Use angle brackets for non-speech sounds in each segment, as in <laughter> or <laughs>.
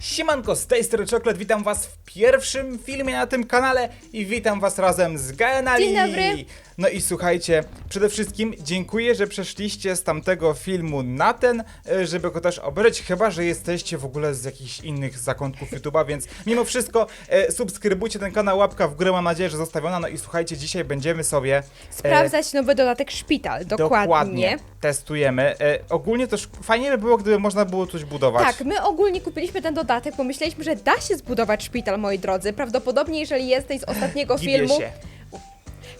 Siemanko, z tej strony Czoklet, witam was w pierwszym filmie na tym kanale i witam was razem z Gaenali. Dzień dobry. No i słuchajcie, przede wszystkim dziękuję, że przeszliście z tamtego filmu na ten, e, żeby go też obejrzeć, chyba, że jesteście w ogóle z jakichś innych zakątków YouTube'a, więc mimo wszystko e, subskrybujcie ten kanał, łapka w górę, mam nadzieję, że zostawiona. No i słuchajcie, dzisiaj będziemy sobie... e, Sprawdzać nowy dodatek szpital, dokładnie. Testujemy. E, ogólnie też fajnie by było, gdyby można było coś budować. Tak, my ogólnie kupiliśmy ten dodatek, bo myśleliśmy, że da się zbudować szpital, moi drodzy. Prawdopodobnie, jeżeli jesteś z ostatniego Gibię filmu, się.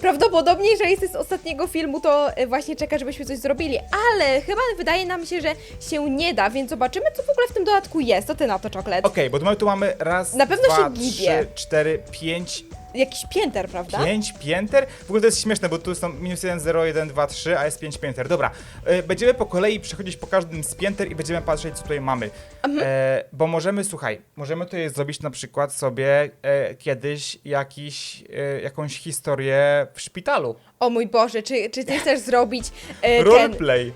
Prawdopodobnie, jeżeli jesteś z ostatniego filmu, to e, właśnie czeka, żebyśmy coś zrobili, ale chyba wydaje nam się, że się nie da, więc zobaczymy, co w ogóle w tym dodatku jest. To ty na to, czoklet. Okej, bo my tu mamy raz, Na pewno dwa, się gibię. trzy, cztery, pięć, Jakiś pięter, prawda? pięć pięter. W ogóle to jest śmieszne, bo tu są minus 1, 0, 1, 2, 3, a jest pięć pięter. Dobra, e, będziemy po kolei przechodzić po każdym z pięter i będziemy patrzeć, co tutaj mamy. Mhm. E, bo możemy, słuchaj, możemy tutaj zrobić na przykład sobie e, kiedyś jakiś, e, jakąś historię w szpitalu. O mój Boże, czy, czy ty chcesz zrobić e, <laughs> ten... Roleplay.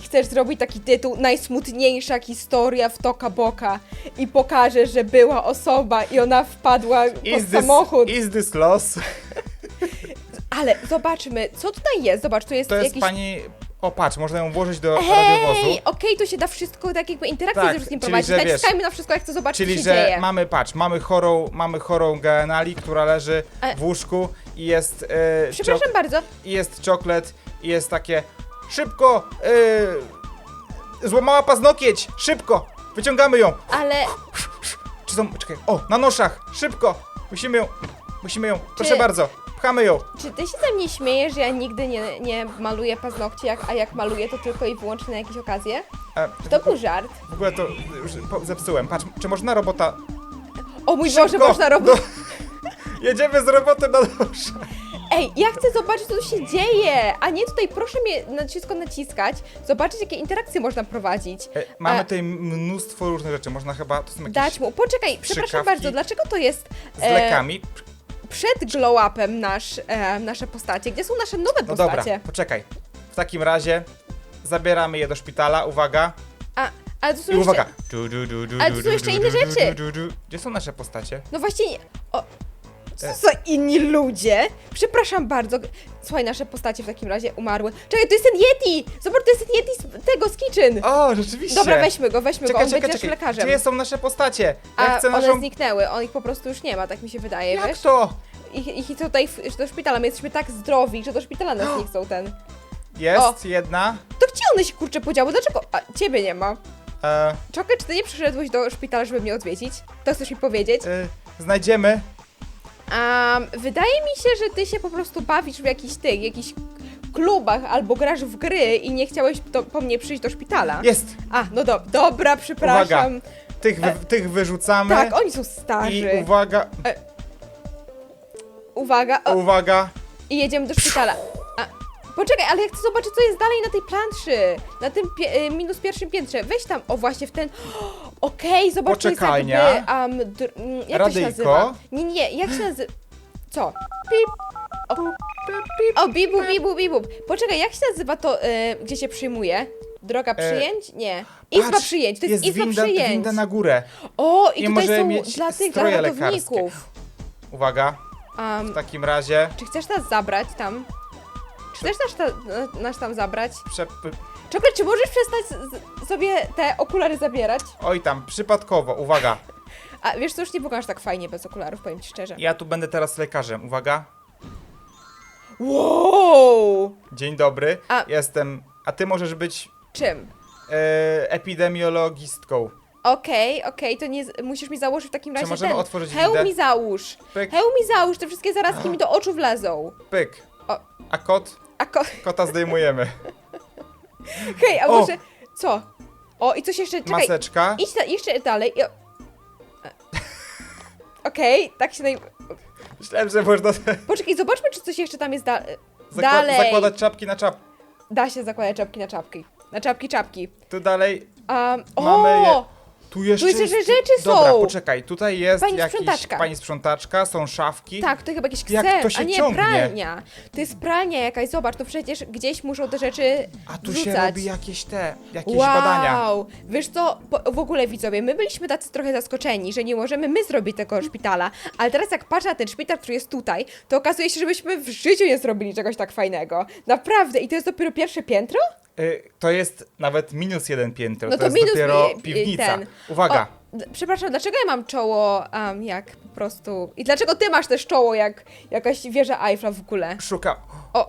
Y, chcesz zrobić taki tytuł Najsmutniejsza historia w Toka Boka i pokażesz, że była osoba i ona wpadła pod Is this, samochód. is this loss? <laughs> Ale zobaczmy, co tutaj jest. Zobacz, tu jest, To jest jakiś... pani... O, patrz, można ją włożyć do radiowozu. Hej, okej, to się da wszystko tak jakby interakcję Tak, ze wszystkim czyli, prowadzić. Naciskajmy na wszystko, jak chcę zobaczyć, Czyli, że dzieje. mamy, patrz, mamy chorą, mamy chorą Gaenali, która leży E. w łóżku i jest, e, Przepraszam bardzo, i jest czoklet i jest takie szybko, e, złamała paznokieć, szybko, wyciągamy ją. ale Czy są, czekaj, o, na noszach, szybko, musimy ją, musimy ją, proszę bardzo, pchamy ją. czy ty się ze mnie śmiejesz, że ja nigdy nie, nie maluję paznokci, jak, a jak maluję, to tylko i wyłącznie na jakieś okazje? E, To był żart. w ogóle to już po- zepsułem, patrz, czy można robota, O mój Szybko, Boże, można robić... do- <laughs> jedziemy z robotem na noszach. Ej, ja chcę zobaczyć, co tu się dzieje, a nie tutaj proszę mnie na wszystko naciskać, zobaczyć, jakie interakcje można prowadzić. E, mamy A- tutaj mnóstwo różnych rzeczy, można chyba, to są jakieś Dać mu. Poczekaj, przepraszam bardzo, dlaczego to jest z e, lekami. przed glow upem nasz, e, nasze postacie? Gdzie są nasze nowe No dobra, postacie? poczekaj. W takim razie zabieramy je do szpitala, uwaga. A, ale to są I jeszcze... uwaga. Du, du, du, du, Ale to du, są du, jeszcze du, inne du, rzeczy. du, du, du. Gdzie są nasze postacie? No właśnie... O, co E. za inni ludzie? Przepraszam bardzo. Słuchaj, nasze postacie w takim razie umarły. Czekaj, to jest ten Yeti! Zobacz, to jest ten Yeti z tego, z Kitchen! O, rzeczywiście. Dobra, weźmy go, weźmy go, Czekaj, on czekaj, będzie naszym czekaj. lekarzem. Gdzie są nasze postacie? Ja A chcę one naszą... zniknęły, on ich po prostu już nie ma, tak mi się wydaje, Jak wiesz? to? Ich, ich tutaj w, do szpitala, my jesteśmy tak zdrowi, że do szpitala nas <gasps> nie chcą ten. Jest jedna. To gdzie one się kurczę podziały? Dlaczego? A, ciebie nie ma. E, Czokę, czy ty nie przyszedłeś do szpitala, żeby mnie odwiedzić? To chcesz mi powiedzieć? e, znajdziemy. Um, wydaje mi się, że ty się po prostu bawisz w jakichś tych, jakichś klubach albo grasz w gry i nie chciałeś do, po mnie przyjść do szpitala. Jest. A, no do, dobra, przepraszam. Tych, wy, tych wyrzucamy. Tak, oni są I starzy. uwaga, Uwaga, o, uwaga. i jedziemy do szpitala. A, poczekaj, ale ja chcę zobaczyć, co jest dalej na tej planszy. Na tym pie, y, minus pierwszym piętrze. Weź tam, o właśnie w ten... Okej, zobacz, to jest Poczekalnia. jakby... Um, dr, mm, jak to się Radyjko. nazywa? Nie, nie, jak się nazywa... Co? Pip. O, o bibu, bibu, bibu. Poczekaj, jak się nazywa to, y, gdzie się przyjmuje? Droga przyjęć? Nie. Izba E, Patrz, przyjęć, to jest, izba winda, przyjęć. winda na gurę. O, i I tutaj możemy są mieć dla tych, dla stroje ratowników. Uwaga, Um, w takim razie czy chcesz nas zabrać tam? Czy chcesz nas, ta, nas tam zabrać? przep... Czekaj, czy możesz przestać z, sobie te okulary zabierać? Oj tam, przypadkowo, uwaga. A wiesz co, już nie wyglądasz tak fajnie bez okularów, powiem ci szczerze. Ja tu będę teraz lekarzem, uwaga. Wow! Dzień dobry, A- jestem... A ty możesz być Czym? e, epidemiologistką. Okej, okej, to nie, z- musisz mi założyć w takim razie możemy ten. otworzyć Hełm windę? mi załóż. Pyk, Hełm mi załóż, te wszystkie zarazki mi do oczu wlezą. pyk. O. A kot? A ko... Kota zdejmujemy. <laughs> Hej, a O. może... Co? O, i coś jeszcze, czekaj, Maseczka. idź na, jeszcze dalej. I o-. <laughs> Okej, tak się naj... Myślałem, że można Poczekaj, zobaczmy, czy coś jeszcze tam jest da... zakła- dalej. zakładać czapki na czap. Da się zakładać czapki na czapki. Na czapki, czapki. Tu dalej Um, Mamy je- o! Tu jeszcze jeszcze jest... rzeczy są. Dobra, poczekaj, tutaj jest Pani jakiś... sprzątaczka. Pani sprzątaczka, są szafki. Tak, to chyba jakiś Jak ksel, to się a nie ciągnie? pralnia. To jest pralnia jakaś, zobacz, to przecież gdzieś muszą te rzeczy A tu wrzucać. się robi jakieś te, jakieś wow. badania. Wiesz co, po, w ogóle widzowie, my byliśmy tacy trochę zaskoczeni, że nie możemy my zrobić tego szpitala, ale teraz jak patrzę na ten szpital, który jest tutaj, to okazuje się, że byśmy w życiu nie zrobili czegoś tak fajnego. Naprawdę, i to jest dopiero pierwsze piętro? Y, to jest nawet minus jeden piętro, No to, to jest dopiero y, y, piwnica. ten. Uwaga, O, przepraszam, dlaczego ja mam czoło um, jak po prostu... I dlaczego ty masz też czoło jak jakaś wieża Eiffla w ogóle? szukam... O.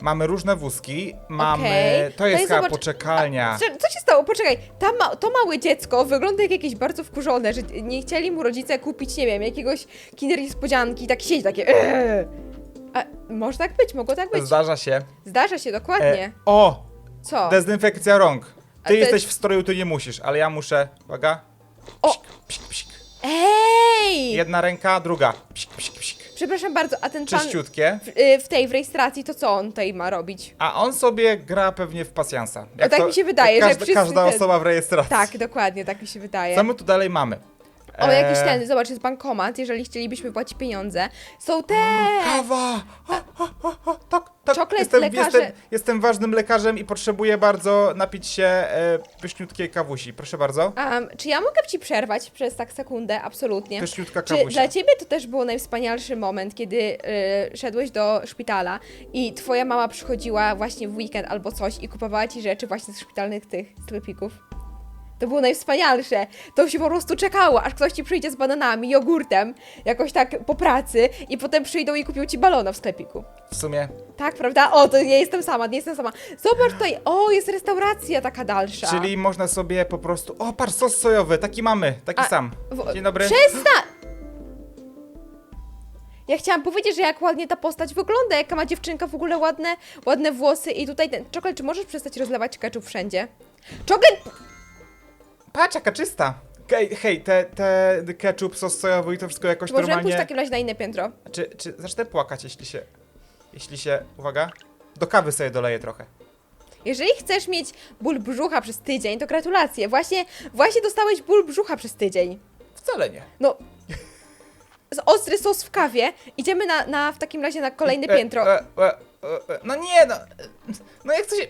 Mamy różne wózki, mamy... Okej. To jest To jest, chyba zobacz- poczekalnia. Co, co się stało? Poczekaj, ma, to małe dziecko wygląda jak jakieś bardzo wkurzone, że nie chcieli mu rodzice kupić, nie wiem, jakiegoś kinder niespodzianki, tak siedzi takie eee. <clears throat> A może tak być, mogło tak być. Zdarza się. Zdarza się, dokładnie. E, o, Co? dezynfekcja rąk. Ty to jesteś jest- w stroju, ty nie musisz, ale ja muszę. Uwaga. O! Psik, psik, psik. Ej! Jedna ręka, druga. Psik, psik, psik. Przepraszam bardzo, a ten pan Czyściutkie. w, y, w tej w rejestracji, to co on tutaj ma robić? A on sobie gra pewnie w pasjansa. tak mi się wydaje, jak że każda, wszyscy każda osoba w rejestracji. Tak, dokładnie, tak mi się wydaje. Co my tu dalej mamy? O, jakiś E, ten, zobacz, jest bankomat, jeżeli chcielibyśmy płacić pieniądze. Są te... Kawa! O, o, o, o, tak, tak. Czoklet, jestem, lekarze. jestem, jestem ważnym lekarzem i potrzebuję bardzo napić się e, pyszniutkiej kawusi. Proszę bardzo. Um, czy ja mogę ci przerwać przez tak sekundę? Absolutnie. Pyszniutka Czy kawusia. dla ciebie to też był najwspanialszy moment, kiedy y, szedłeś do szpitala i twoja mama przychodziła właśnie w weekend albo coś i kupowała ci rzeczy właśnie z szpitalnych tych sklepików? To było najwspanialsze. To się po prostu czekało, aż ktoś ci przyjdzie z bananami, jogurtem, jakoś tak po pracy i potem przyjdą i kupią ci balona w sklepiku. W sumie. Tak, prawda? O, to nie jestem sama, nie jestem sama. Zobacz tutaj, o, jest restauracja taka dalsza. Czyli można sobie po prostu. O, patrz, sos sojowy, taki mamy, taki A, sam. W- Dzień dobry. Przestań! Ja chciałam powiedzieć, że jak ładnie ta postać wygląda, jaka ma dziewczynka w ogóle ładne, ładne włosy i tutaj ten... Czy możesz przestać rozlewać ketchup wszędzie? Czoklet! Patrz, jaka czysta. Hej, hej, te, te ketchup, sos sojowy i to wszystko jakoś Możemy pójść w normalnie... takim razie na inne piętro. Czy, czy zacznę płakać, jeśli się... Jeśli się... Uwaga. Do kawy sobie doleję trochę. Jeżeli chcesz mieć ból brzucha przez tydzień, to gratulacje. Właśnie, właśnie dostałeś ból brzucha przez tydzień. Wcale nie. No... Z ostry sos w kawie. Idziemy na, na, w takim razie na kolejne E, piętro. E, e, e, e, no nie, no... No jak to się...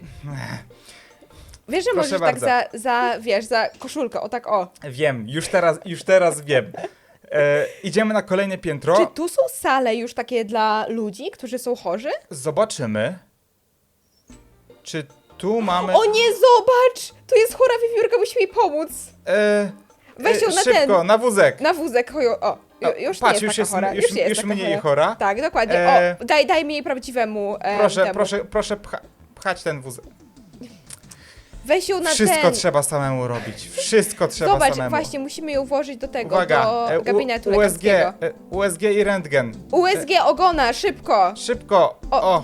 Wiesz, że proszę możesz bardzo. tak za, za, wiesz, za koszulkę, o tak o. Wiem, już teraz, już teraz wiem. E, idziemy na kolejne piętro. Czy tu są sale już takie dla ludzi, którzy są chorzy? Zobaczymy. Czy tu mamy... O nie, zobacz! Tu jest chora wiewiórka, musimy jej pomóc. E, Weź ją e, na szybko, ten. na wózek. Na wózek, chojo, o. Ju, O, już patrz, nie już jest taka jest- chora. już- nie już taka mniej chora. Tak, dokładnie. E, O, daj, daj mi jej prawdziwemu e, Proszę, temu. proszę, proszę pcha, pchać ten wózek. Weź ją na Wszystko ten. trzeba samemu robić. Wszystko trzeba Zobacz, samemu. właśnie, musimy ją włożyć do tego, Uwaga, do e, U- gabinetu USG, lekarskiego. e, USG i rentgen. USG ogona, szybko! Szybko. O. O,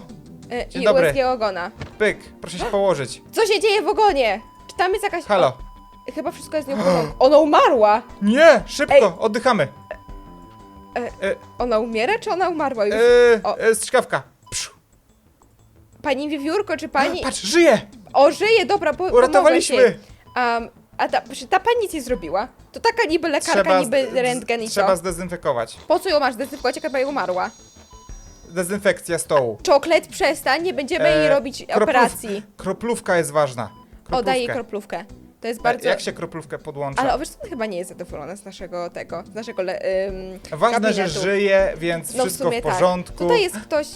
E, Dzień I dobry. USG ogona. pyk, proszę się położyć. Co się dzieje w ogonie? Czy tam jest jakaś... Halo. O, chyba wszystko jest nie w porządku. Ona umarła! Nie, szybko, Ej. oddychamy. E, E, Ona umiera, czy ona umarła już? e, O. e, strzykawka. Pszu. Pani wiewiórko, czy pani... Patrz, żyje! O, żyje, dobra, po, Uratowaliśmy! jej. Um, a ta, ta pani nic nie zrobiła? To taka niby lekarka, niby z- rentgen i Trzeba co? zdezynfekować. Po co ją masz zdezynfikować, jak pani umarła? Dezynfekcja stołu. Czoklet, przestań, nie będziemy E, jej robić kroplów- operacji. Kroplówka jest ważna. O, daj jej Kroplówkę. kroplówkę. To jest E, bardzo... Jak się kroplówkę podłącza? Ale o, wiesz co, on chyba nie jest zadowolona z naszego tego, z naszego le, ym, Ważne, że gabinetu. żyje, więc No w wszystko sumie w porządku. tak. Tutaj jest ktoś...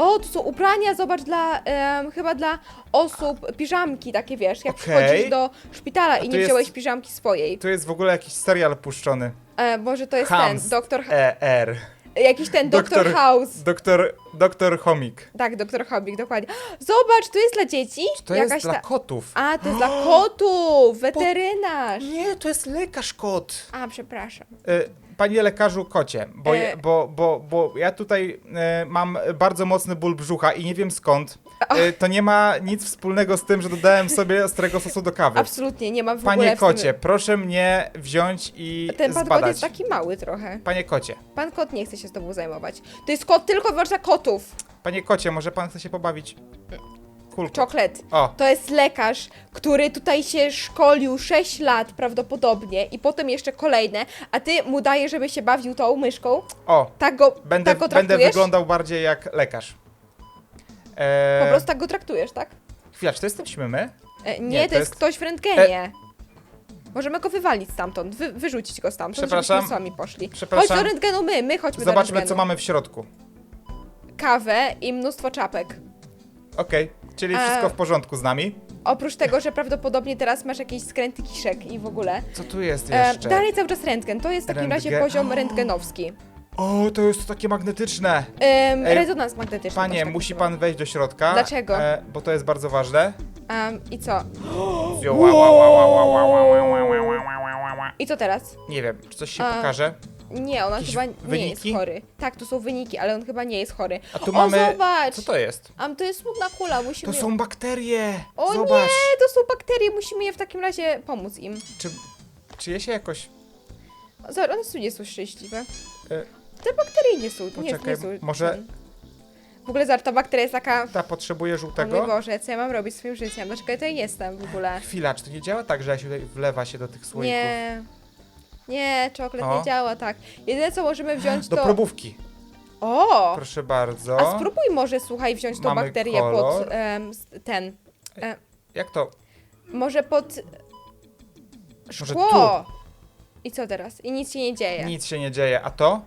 O, tu są ubrania, zobacz, dla, em, chyba dla osób, piżamki takie, wiesz, jak Okej. przychodzisz do szpitala i tu nie jest- wziąłeś piżamki swojej. Tu jest w ogóle jakiś serial puszczony. E, może to jest Hams. ten, doktor... ER. Jakiś ten Doktor- House. Doktor, doktor Chomik. Tak, doktor Hobbik, dokładnie. <gasps> Zobacz, tu jest dla dzieci. To jakaś jest dla ta... kotów. A, to jest dla <gasps> kotów, weterynarz. Nie, to jest lekarz kot. A, przepraszam. Y, Panie lekarzu kocie, bo, E. bo, bo, bo ja tutaj e, mam bardzo mocny ból brzucha i nie wiem skąd. E, to nie ma nic wspólnego z tym, że dodałem sobie ostrego sosu do kawy. Absolutnie, nie ma w ogóle Panie w tym- kocie, proszę mnie wziąć i Ten pan kot zbadać. jest taki mały trochę. Panie kocie, Pan kot nie chce się z tobą zajmować. To jest kot tylko wyłącznie dla kotów. panie kocie, może pan chce się pobawić Hulk. Czoklet. O, To jest lekarz, który tutaj się szkolił 6 lat prawdopodobnie i potem jeszcze kolejne, a ty mu dajesz, żeby się bawił tą myszką. o. Tak go, Będę, tak go będę traktujesz? wyglądał bardziej jak lekarz. Eee, Po prostu tak go traktujesz, tak? Chwila, czy to jesteśmy my? E, nie, to, jest ktoś w rentgenie. Możemy go wywalić stamtąd, wy, wyrzucić go stamtąd, Przepraszam. żebyśmy sami poszli. Przepraszam. Chodź do rentgenu my, my chodźmy do Zobaczmy, rentgenu. co mamy w środku. Kawę i mnóstwo czapek. Okej, czyli A- wszystko w porządku z nami. Oprócz tego, że prawdopodobnie teraz masz jakieś skręty kiszek i w ogóle. Co tu jest E, jeszcze? dalej cały czas rentgen, to jest w takim razie Rentgen- poziom rentgenowski. O, to jest takie magnetyczne. Ym, Ej, rezonans magnetyczny. Panie, tak musi nazywa. pan wejść do środka. Dlaczego? E, bo to jest bardzo ważne. I co? Wio, ła, ła, ła, ła, ła, ła, ła, ła, ła, ła, ła, ła, ła. I co teraz? Nie wiem, czy coś się A, pokaże. Nie, Jakieś chyba nie wyniki? jest chory. Tak, tu są wyniki, ale on chyba nie jest chory. A tu o, mamy. zobacz! Co to jest? Am, to jest smutna kula, musimy... To są bakterie! O Zobacz! nie, to są bakterie, musimy je w takim razie pomóc im. Czy, czy je się jakoś. Zobacz, one tu nie są szczęśliwe. E, Te bakterie nie są, nie, Poczekaj, nie są... może- W ogóle zobacz, ta bakteria jest taka... ta potrzebuje O mój żółtego? Boże, co ja mam robić swoim życiem? Dlaczego ja tutaj jestem w ogóle? Chwila, czy to nie działa tak, że się tutaj wlewa się do tych słoików? Nie. Nie, O. nie działa tak. Jedyne co możemy wziąć Do to... probówki. O! Proszę bardzo. A spróbuj może, słuchaj, wziąć tą Mamy bakterię kolor. pod em, s- ten. Jak to? Może pod szkło. I co teraz? I nic się nie dzieje. Nic się nie dzieje. A to?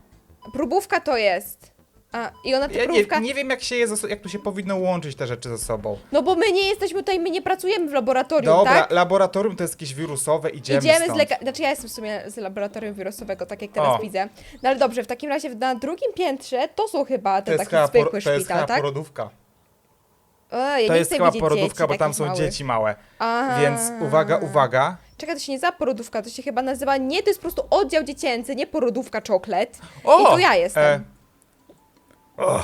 Próbówka to jest. A, I ona Ja nie, nie wiem, jak się je, jak tu się powinno łączyć te rzeczy ze sobą. No bo my nie jesteśmy tutaj, my nie pracujemy w laboratorium, Dobra, tak? laboratorium to jest jakieś wirusowe, idziemy, Idziemy stąd. z leka... Znaczy ja jestem w sumie z laboratorium wirusowego, tak jak teraz O. widzę. No ale dobrze, w takim razie na drugim piętrze to są chyba To te jest chyba, zwykły por- to jest szpital, chyba tak? porodówka. O, ja to nie jest chcę chyba widzieć porodówka, dzieci bo tam takich są małych. dzieci małe. Aha. Więc uwaga, uwaga. Czekaj, to się nie za porodówka, to się chyba nazywa, nie, to jest po prostu oddział dziecięcy, nie porodówka czoklet. O! I tu ja jestem. O,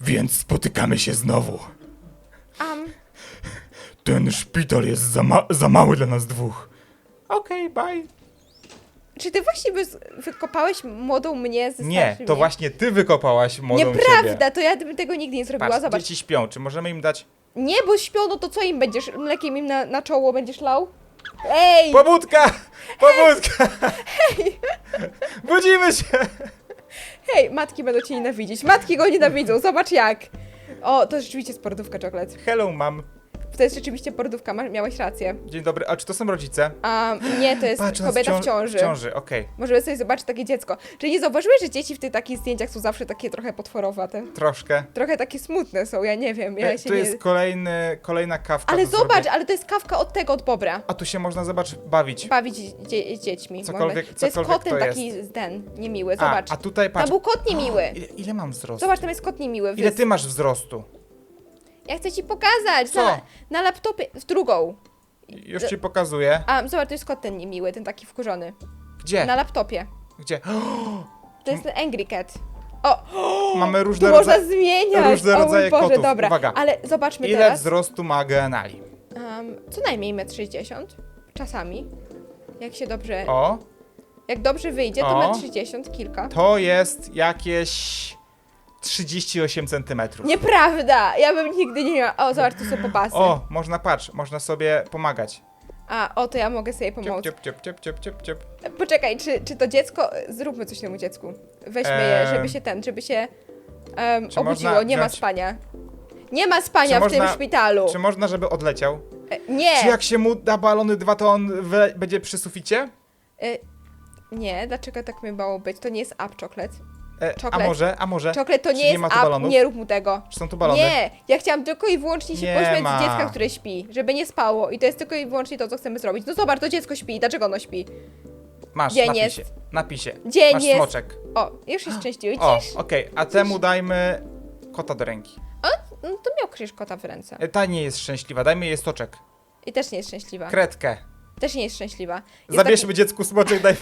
więc spotykamy się znowu. Am, Ten szpital jest za, ma- za mały dla nas dwóch. Okej, bye. czy ty właśnie wykopałeś młodą mnie ze Nie, starszym to mnie? właśnie ty wykopałaś młodą siebie. Nieprawda, to ja bym tego nigdy nie zrobiła, Patrz, zobacz. dzieci śpią, czy możemy im dać... Nie, bo śpią, no to co im będziesz, mlekiem im na, na czoło będziesz lał? Ej! Pobudka! Pobudka! Budzimy się! Hej, matki będą cię nienawidzić, matki go nienawidzą, zobacz jak! O, to rzeczywiście porodówka czoklet. Hello, mam. To jest rzeczywiście porodówka, ma, miałeś rację. Dzień dobry, a czy to są rodzice? A nie, to jest Patrz, ona kobieta jest w ciąży. W ciąży, okej. Możemy sobie zobaczyć takie dziecko. Czyli nie zauważyłeś, że dzieci w tych takich zdjęciach są zawsze takie trochę potworowate? Troszkę. Trochę takie smutne są, ja nie wiem, ja E, się tu nie... jest kolejny, kolejna kawka Ale do zobacz, zrobienia. ale to jest kawka od tego, od Bobra. A tu się można, zobacz, bawić. Bawić dzie dziećmi. Cokolwiek- Można- To jest cokolwiek kotem to taki ten, niemiły, A, zobacz. a tutaj Tam patrz. był kot niemiły. <gasps> Ile, ile mam wzrostu? Zobacz, tam jest kot niemiły. Ile ty masz wzrostu? Ja chcę ci pokazać. Co? Na, na laptopie, w drugą. Już ci pokazuję. A, zobacz, to jest kot ten niemiły, ten taki wkurzony. Gdzie? Na laptopie. Gdzie? <gasps> To jest ten Angry Cat. O, <gasps> Mamy tu różne można rodzaje. zmieniać. różne o mój rodzaje Boże, kotów. dobra. Uwaga. Ale zobaczmy Ile teraz. wzrostu ma Genali? Co najmniej 1,60 m. Czasami. Jak się dobrze. O, Jak dobrze wyjdzie, O. to 1,60 m kilka. to jest jakieś 38 centymetrów. Nieprawda! Ja bym nigdy nie miała. O, zobacz, tu są popasy. O, można patrz, można sobie pomagać. A, o, to ja mogę sobie pomóc. Ciup, ciup, ciup, ciup, ciup, ciup. Poczekaj, czy, czy to dziecko. Zróbmy coś temu dziecku. Weźmy je, Eee. żeby się ten, żeby się um, Czy obudziło. można Nie ma wziąć- spania. Nie ma spania Czy w tym można- szpitalu. Czy można, żeby odleciał? E, Nie! Czy jak się mu da balony dwa, to on we, będzie przy suficie? E, nie, dlaczego tak miało być? To nie jest up chocolate. E, a Czoklet. może, a może? Chocolate to Czy nie nie jest ma tu up, balonów? nie rób mu tego. Czy są tu balony? Nie, ja chciałam tylko i wyłącznie się Nie pośmiać ma. z dziecka, które śpi, żeby nie spało. I to jest tylko i wyłącznie to, co chcemy zrobić. No zobacz, to dziecko śpi. Dlaczego ono śpi? Masz, Dzień napisz jest. się. Napisz się. Dzień Masz jest. smoczek. O, już jest szczęśliwy. O, Widzisz? okej, a temu dajmy kota do ręki. No to miał krzyż kota w ręce. E, Ta nie jest szczęśliwa, dajmy jej stoczek. I też nie jest szczęśliwa. Kredkę. Też nie jest szczęśliwa. Jest Zabierzmy dziecku smoczek, dajmy.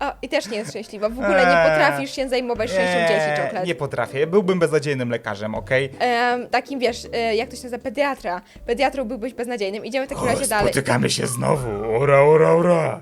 O, I też nie jest szczęśliwa. W ogóle nie Eee. potrafisz się zajmować szczęściem dzieci, czoklet. nie potrafię. Byłbym beznadziejnym lekarzem, okej? Em, takim wiesz, e, jak to się nazywa, pediatra. Pediatrą byłbyś beznadziejnym. Idziemy w takim razie dalej. Spotykamy się znowu. Ora, ora, ora.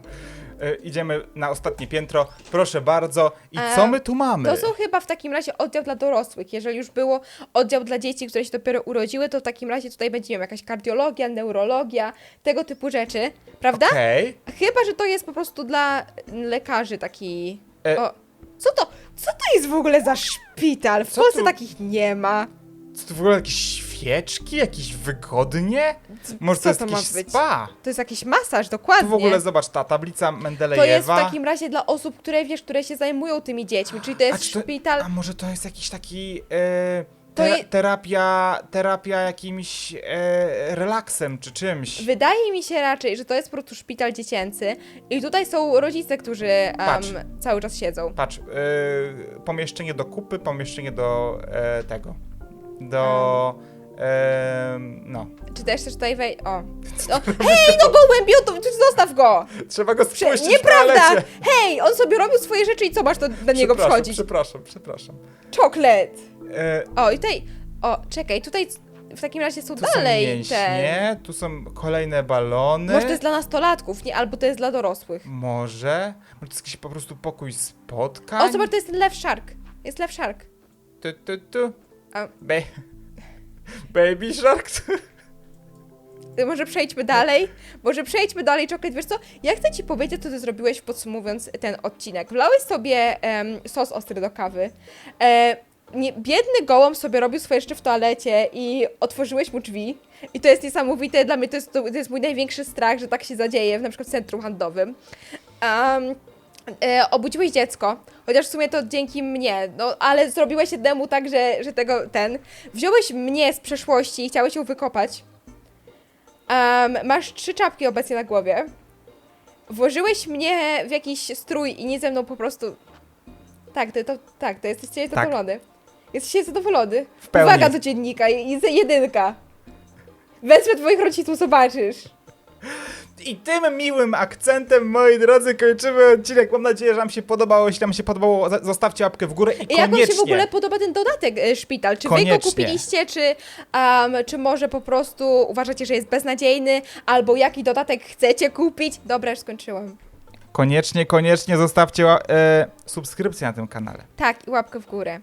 E, idziemy na ostatnie piętro. Proszę bardzo. I E, co my tu mamy? To są chyba w takim razie oddział dla dorosłych. Jeżeli już było oddział dla dzieci, które się dopiero urodziły, to w takim razie tutaj będzie nie wiem, jakaś kardiologia, neurologia, tego typu rzeczy, prawda? Okej. Chyba, że to jest po prostu dla lekarzy taki. E- O, co to? Co to jest w ogóle za szpital? W Co Polsce tu- takich nie ma. Co to w ogóle jakieś świeczki? Jakieś wygodnie? Może co to jest to ma jakiś być? spa? To jest jakiś masaż, dokładnie. Tu w ogóle zobacz, ta tablica to Mendelejewa. jest w takim razie dla osób, które wiesz, które się zajmują tymi dziećmi, czyli to A jest czy to- szpital. A może to jest jakiś taki e, To te, je- terapia, terapia jakimś e, relaksem czy czymś? Wydaje mi się raczej, że to jest po prostu szpital dziecięcy i tutaj są rodzice, którzy Patrz. cały czas siedzą. Patrz, e, pomieszczenie do kupy, pomieszczenie do e, tego. Do. E, no. Czy też też tutaj wej... O. No, hej, no gołębiu, to zostaw go! Trzeba go spuścić Nieprawda! Hej, on sobie robił swoje rzeczy i co masz to na niego przychodzić? Przepraszam, przepraszam. Czoklet! E, O, i tutaj... O, czekaj, tutaj w takim razie są tu dalej są mięśnie, tu są kolejne balony. Może to jest dla nastolatków, nie? Albo to jest dla dorosłych. Może? Może to jest jakiś po prostu pokój spotkań? O, zobacz, to jest ten Lew Shark. Jest Lew Shark. Tu, tu, tu. A- Baby Shark? Y, Może przejdźmy dalej? Może przejdźmy dalej, Czoklet. Wiesz co? Ja chcę ci powiedzieć, co ty zrobiłeś podsumowując ten odcinek. Wlałeś sobie sos ostry do kawy. E, nie, biedny gołąb sobie robił swoje jeszcze w toalecie i otworzyłeś mu drzwi. I to jest niesamowite. Dla mnie to jest, to, to jest mój największy strach, że tak się zadzieje w na przykład centrum handlowym. Um, e, obudziłeś dziecko, chociaż w sumie to dzięki mnie, no ale zrobiłeś jednemu tak, że, że tego ten. Wziąłeś mnie z przeszłości i chciałeś ją wykopać. Masz trzy czapki obecnie na głowie. Włożyłeś mnie w jakiś strój i nie ze mną po prostu. Tak, to, to, tak, to jesteś Tak. zadowolony. Jesteś zadowolony. W pełni. Uwaga do dziennika, i- i jedynka. Wezmę twoich rodziców, zobaczysz. I tym miłym akcentem, moi drodzy, kończymy odcinek. Mam nadzieję, że Wam się podobało. Jeśli Wam się podobało, zostawcie łapkę w górę i, I jak wam koniecznie. się w ogóle podoba ten dodatek e, szpital? Czy wy go Koniecznie. kupiliście, czy, um, czy może po prostu uważacie, że jest beznadziejny, albo jaki dodatek chcecie kupić? Dobra, już skończyłam. Koniecznie, koniecznie zostawcie e, subskrypcję na tym kanale. Tak, i łapkę w górę.